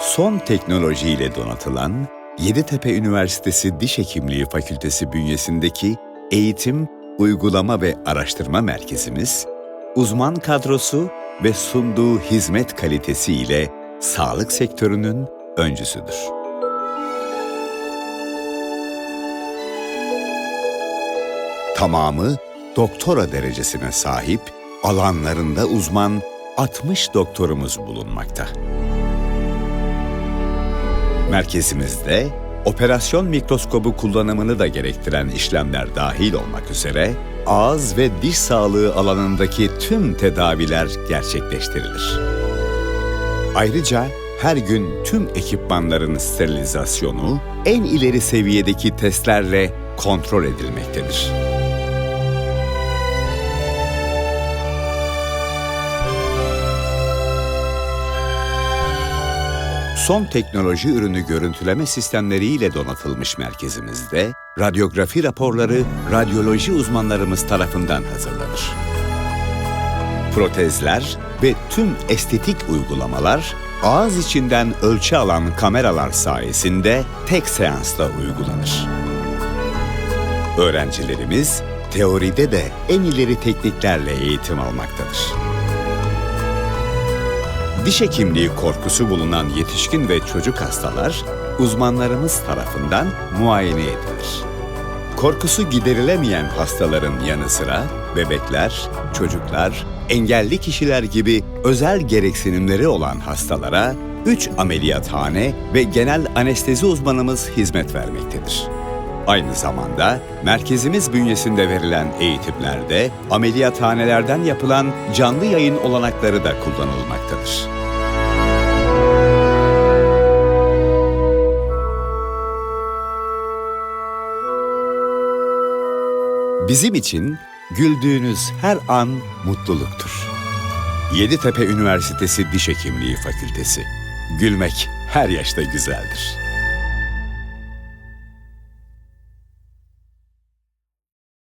son teknolojiyle donatılan Yeditepe Üniversitesi Diş Hekimliği Fakültesi bünyesindeki Eğitim, Uygulama ve Araştırma Merkezimiz, uzman kadrosu ve sunduğu hizmet kalitesi ile sağlık sektörünün öncüsüdür. Tamamı doktora derecesine sahip, alanlarında uzman 60 doktorumuz bulunmakta. Merkezimizde operasyon mikroskobu kullanımını da gerektiren işlemler dahil olmak üzere ağız ve diş sağlığı alanındaki tüm tedaviler gerçekleştirilir. Ayrıca her gün tüm ekipmanların sterilizasyonu en ileri seviyedeki testlerle kontrol edilmektedir. Son teknoloji ürünü görüntüleme sistemleriyle donatılmış merkezimizde radyografi raporları radyoloji uzmanlarımız tarafından hazırlanır. Protezler ve tüm estetik uygulamalar ağız içinden ölçü alan kameralar sayesinde tek seansla uygulanır. Öğrencilerimiz teoride de en ileri tekniklerle eğitim almaktadır. Diş hekimliği korkusu bulunan yetişkin ve çocuk hastalar uzmanlarımız tarafından muayene edilir. Korkusu giderilemeyen hastaların yanı sıra bebekler, çocuklar, engelli kişiler gibi özel gereksinimleri olan hastalara 3 ameliyathane ve genel anestezi uzmanımız hizmet vermektedir. Aynı zamanda merkezimiz bünyesinde verilen eğitimlerde ameliyathanelerden yapılan canlı yayın olanakları da kullanılmaktadır. Bizim için güldüğünüz her an mutluluktur. Yeditepe Üniversitesi Diş Hekimliği Fakültesi. Gülmek her yaşta güzeldir.